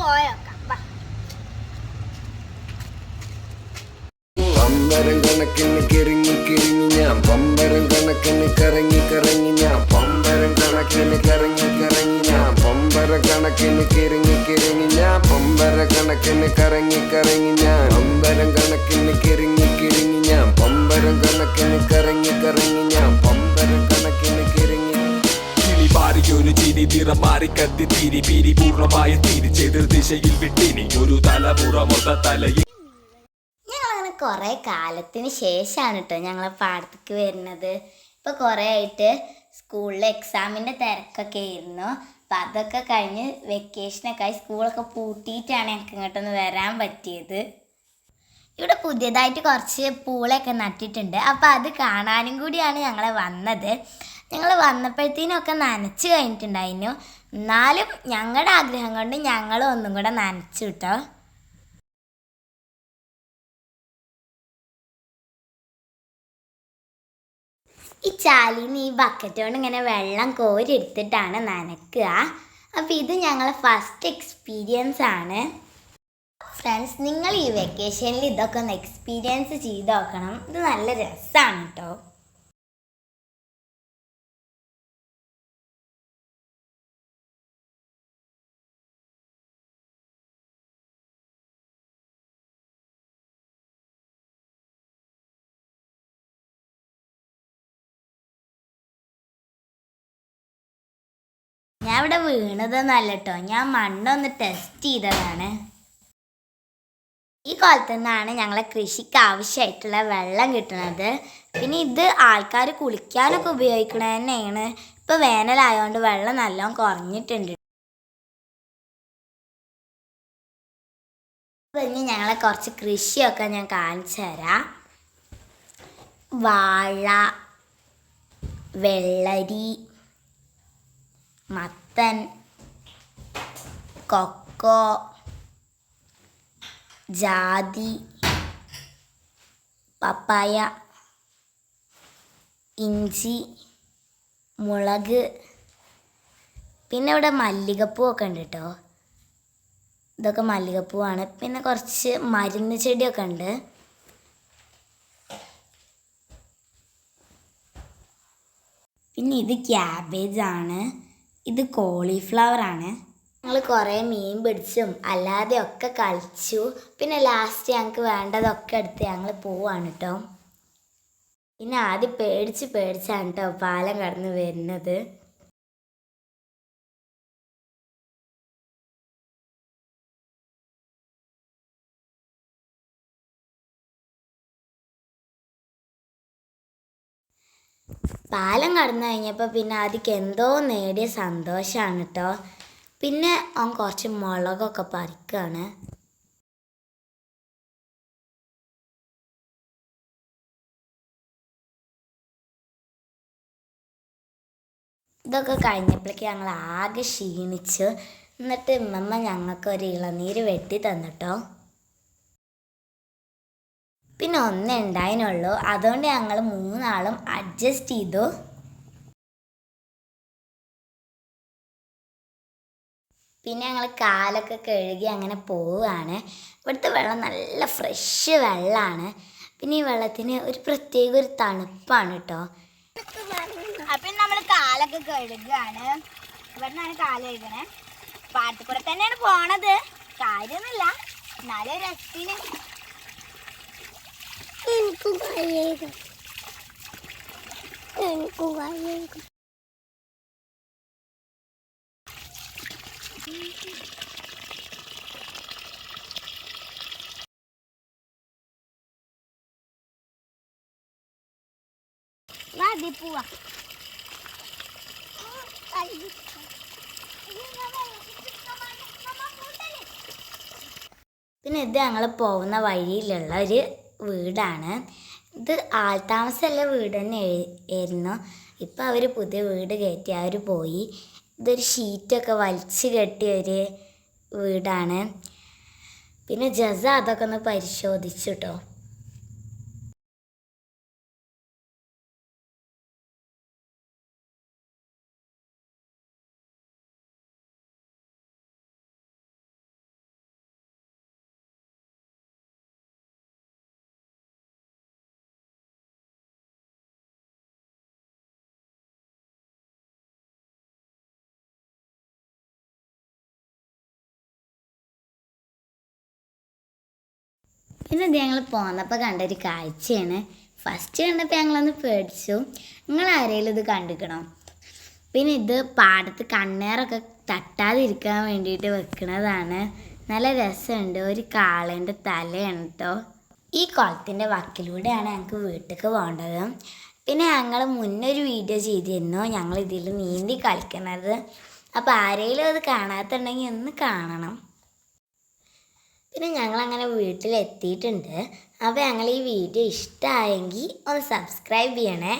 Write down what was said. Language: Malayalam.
പോയേക്കാം. പമ്പരം കണക്കിന് കിറങ്ങി കിറങ്ങി ഞാൻ പമ്പരം കണക്കിന് കറങ്ങി കറങ്ങി ഞാൻ പമ്പരം കണക്കിന് കറങ്ങി കറങ്ങി ഞാൻ പമ്പര കണക്കിന് കിറങ്ങി കിറങ്ങി ഞാൻ പമ്പര കണക്കിന് കറങ്ങി കറങ്ങി ഞാൻ. നിറം മാറി കത്തി തിരി പിരി പൂർണമായ തിരിച്ചെതിർ ദിശയിൽ വിട്ടിനി. ഒരു തലമുറ മൊത്ത തലയിൽ. ഞങ്ങളങ്ങനെ കുറേ കാലത്തിന് ശേഷമാണ് കേട്ടോ ഞങ്ങളെ പാടത്തേക്ക് വരുന്നത്. ഇപ്പോൾ കുറേ ആയിട്ട് സ്കൂളിൽ എക്സാമിന്റെ തിരക്കൊക്കെ ആയിരുന്നു. അപ്പം അതൊക്കെ കഴിഞ്ഞ് വെക്കേഷനൊക്കെ ആയി സ്കൂളൊക്കെ പൂട്ടിയിട്ടാണ് ഞങ്ങൾക്ക് ഇങ്ങോട്ടൊന്ന് വരാൻ പറ്റിയത്. ഇവിടെ പുതിയതായിട്ട് കുറച്ച് പൂളൊക്കെ നട്ടിട്ടുണ്ട്. അപ്പോൾ അത് കാണാനും കൂടിയാണ് ഞങ്ങളെ വന്നത്. ഞങ്ങൾ വന്നപ്പോഴത്തേനൊക്കെ നനച്ച് കഴിഞ്ഞിട്ടുണ്ടായിരുന്നു. എന്നാലും ഞങ്ങളുടെ ആഗ്രഹം കൊണ്ട് ഞങ്ങൾ ഒന്നും കൂടെ നനച്ചു കേട്ടോ ഈ ചാലിന്ന് ഈ ബക്കറ്റ് കൊണ്ട് ഇങ്ങനെ വെള്ളം കോരിയെടുത്തിട്ടാണ് നനക്കുക. അപ്പോൾ ഇത് ഞങ്ങളെ ഫസ്റ്റ് എക്സ്പീരിയൻസ് ആണ്. ഫ്രണ്ട്സ് നിങ്ങൾ ഈ വെക്കേഷനിൽ ഇതൊക്കെ ഒന്ന് എക്സ്പീരിയൻസ് ചെയ്ത് നോക്കണം. ഇത് നല്ല രസമാണ് കേട്ടോ ഞാൻ ഇവിടെ വീണതൊന്നല്ല കേട്ടോ ഞാൻ മണ്ണൊന്ന് ടെസ്റ്റ് ചെയ്തതാണ്. ഈ കുളത്തു നിന്നാണ് ഞങ്ങളെ കൃഷിക്ക് ആവശ്യമായിട്ടുള്ള വെള്ളം കിട്ടുന്നത് പിന്നെ ഇത് ആൾക്കാർ കുളിക്കാനൊക്കെ ഉപയോഗിക്കണത് തന്നെയാണ്. ഇപ്പോൾ വേനലായതുകൊണ്ട് വെള്ളം നല്ലോണം കുറഞ്ഞിട്ടുണ്ട്. ഇനി ഞങ്ങളെ കുറച്ച് കൃഷിയൊക്കെ ഞാൻ കാണിച്ചു തരാം. വാഴ വെള്ളരി മത്തൻ കൊക്കോ ജാതി പപ്പായ ഇഞ്ചി മുളക്. പിന്നെ ഇവിടെ മല്ലികപ്പൂവൊക്കെ ഉണ്ട് കേട്ടോ ഇതൊക്കെ മല്ലികപ്പൂവാണ്. പിന്നെ കുറച്ച് മരുന്ന് ചെടിയൊക്കെ ഉണ്ട്. പിന്നെ ഇത് ക്യാബേജ് ആണ് ഇത് കോളിഫ്ലവർ ആണ്. ഞങ്ങൾ കുറേ മീൻ പിടിച്ചും അല്ലാതെ ഒക്കെ കളിച്ചു. പിന്നെ ലാസ്റ്റ് ഞങ്ങൾക്ക് വേണ്ടതൊക്കെ എടുത്ത് ഞങ്ങൾ പോവാണ് കേട്ടോ പിന്നെ ആദ്യം പേടിച്ച് പേടിച്ചാണ് കേട്ടോ പാലം കടന്ന് വരുന്നത്. പാലം കടന്നു കഴിഞ്ഞപ്പോൾ പിന്നെ അതിക്ക് എന്തോ നേടിയ സന്തോഷമാണ് കേട്ടോ പിന്നെ അവൻ കുറച്ച് മുളകൊക്കെ പറിക്കുകയാണ് ഇതൊക്കെ കഴിഞ്ഞപ്പോഴേക്ക് ഞങ്ങൾ ആകെ ക്ഷീണിച്ചു. എന്നിട്ട് ഉമ്മമ്മ ഞങ്ങൾക്ക് ഒരു ഇളനീര് വെട്ടി തന്നിട്ടോ പിന്നെ ഒന്നേ ഉണ്ടായിനുള്ളൂ. അതുകൊണ്ട് ഞങ്ങൾ മൂന്നാളും അഡ്ജസ്റ്റ് ചെയ്തു. പിന്നെ ഞങ്ങൾ കാലൊക്കെ കഴുകി അങ്ങനെ പോവുകയാണ്. ഇവിടുത്തെ വെള്ളം നല്ല ഫ്രഷ് വെള്ളമാണ് പിന്നെ ഈ വെള്ളത്തിന് ഒരു പ്രത്യേക ഒരു തണുപ്പാണ് കേട്ടോ അപ്പം നമ്മൾ കാലൊക്കെ കഴുകുകയാണ് ഇവിടെ നിന്നാണ് കാൽ കഴുകണേ. പാട്ടിപ്പുറത്തന്നെയാണ് പോണത്. കാര്യമൊന്നുമില്ല. എന്നാലും രസത്തിന് എനിക്ക് കഴിയുക എനിക്കും കഴിയുക വാ ദേ പോവാ. പിന്നെ ഇത് ഞങ്ങൾ പോകുന്ന വഴിയിലുള്ള ഒരു വീടാണ്. ഇത് ആൾതാമസമുള്ള വീട് തന്നെ ആയിരുന്നു. ഇപ്പം അവർ പുതിയ വീട് കയറ്റി അവർ പോയി. ഇതൊരു ഷീറ്റൊക്കെ വലിച്ചു കെട്ടിയ ഒരു വീടാണ്. പിന്നെ ജസ അതൊക്കെ ഒന്ന് പരിശോധിച്ചു കേട്ടോ പിന്നെ ഇത് ഞങ്ങൾ പോന്നപ്പോൾ കണ്ടൊരു കാഴ്ചയാണ്. ഫസ്റ്റ് കണ്ടപ്പോൾ ഞങ്ങളൊന്ന് പേടിച്ചു. നിങ്ങൾ ആരെങ്കിലും ഇത് കണ്ടിക്കണം? പിന്നെ ഇത് പാടത്ത് കണ്ണേറൊക്കെ തട്ടാതിരിക്കാൻ വേണ്ടിയിട്ട് വെക്കുന്നതാണ് നല്ല രസമുണ്ട്. ഒരു കാളേന്റെ തലയാണ് കേട്ടോ ഈ കുളത്തിന്റെ വക്കിലൂടെയാണ് ഞങ്ങൾക്ക് വീട്ടിലേക്ക് പോകേണ്ടത് പിന്നെ ഞങ്ങൾ മുന്നൊരു വീഡിയോ ചെയ്തിരുന്നു. ഞങ്ങൾ ഇതിൽ നീന്തി കളിക്കുന്നത് അപ്പോൾ ആരെങ്കിലും അത് കാണാത്തുണ്ടെങ്കിൽ ഒന്ന് കാണണം. പിന്നെ ഞങ്ങളങ്ങനെ വീട്ടിലെത്തിയിട്ടുണ്ട്. അപ്പോൾ ഞങ്ങൾ ഈ വീഡിയോ ഇഷ്ടമായെങ്കിൽ ഒന്ന് സബ്സ്ക്രൈബ് ചെയ്യണേ.